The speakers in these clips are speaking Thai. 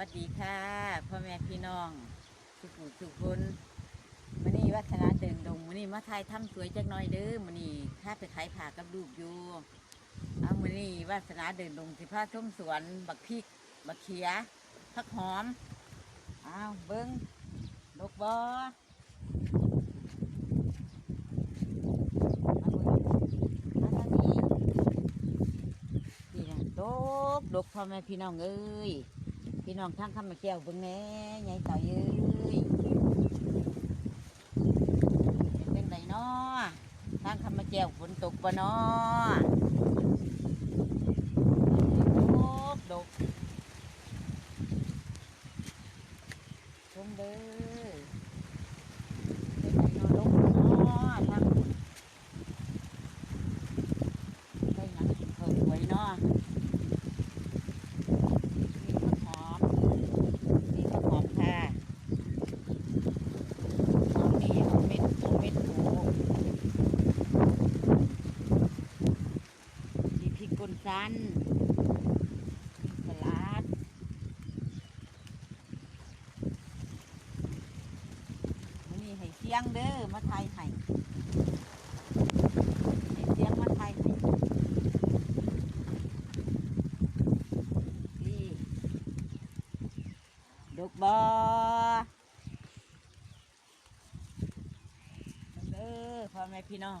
วัสดีค่ะพ่อแม่พี่น้องทุกผู้ทุกคนมื่อนี้วัฒนาเดินดงมื่อนี้มาไทยทำสวยจักหน่อยเด้อมื่อนี้ข้าไปขายผักกับลูกอยู่เอามื่อนี้วัฒนาเดินดงสิพาชมสวน บักพริก บักเขียผักหอมอ้าวเบิ้งดกบอมาเบิ่งมาทางนี้นี่นะดกดกพ่อแม่พี่น้องเอ้ย พี่น้องทั้งคำมาแก้วเบิ่งแหน่ยายต่อยเอ้ยเป็นไรเนาะทั้งคำมาแก้วฝนตกบ่น้อดกดกชมเด้อเป็นไดน้อดกบ่น้อทั้งได้หยังกินข้าวสวยเนาะมีข้าวหอม นี่ก็หอมค่ะหอมนี่หอมเม็ดหอมเม็ดหมูมีพริกก้ นสันสลัดมันนี่ให้เสียงเด้อมาไทยให้ให้เสียงมาไทยให้นี่ดกบอเด้อพ่อแม่พี่น้อง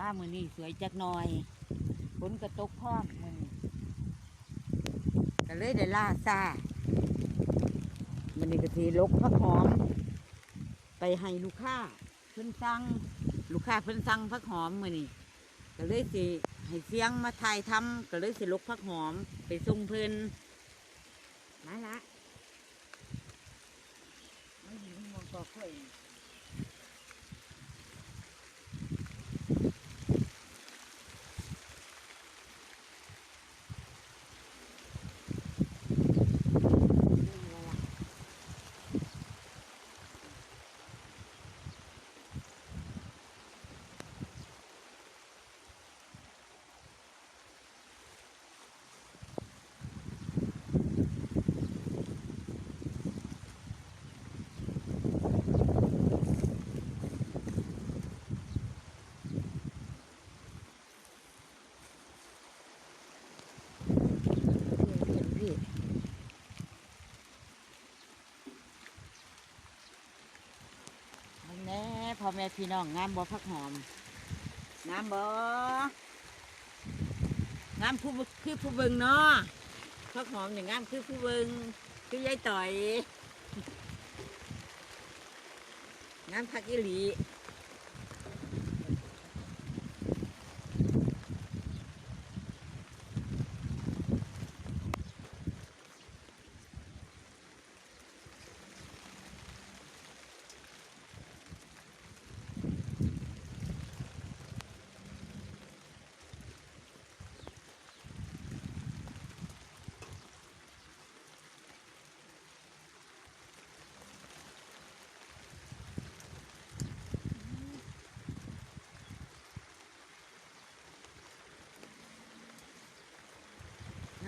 บ้ามือนี่สวยจักหน่อยฝนกระตกพร้อมมือนี้ก็เลยได้ล่าซามันนี่ก็ทีลกพักหอม ไปให้ลูกค้าเพิ่นสั่งลูกค้าเพิ่นสั่งพักหอมมือนี่ก็เลยสิให้เสียงมาถ่ายทำก็เลยสิลกพักหอมไปส่งเพิ่นมาละไม่หิวมองก็ค่อยนี่ละล่ะ พี่แน่ พ่อแม่พี่น้องงามบ่พักหอมงามบ่งามผู้คือผู้เบิงเนาะพักหอมอย่างงามคือผู้เบิงคือยายต่อยงามพักอีหลี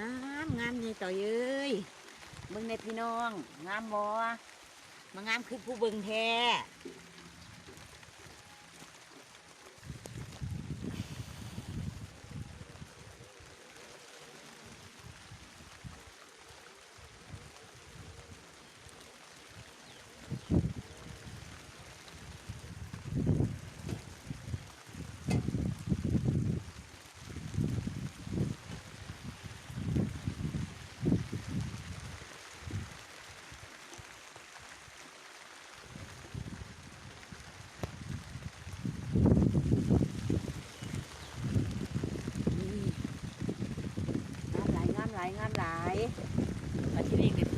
ามงามนี่ต่อยเอ้ยเบิ่งในพี่น้อง งามบ่มางามคือผู้เบิ่งแท้ายงานหลายมาที่นี่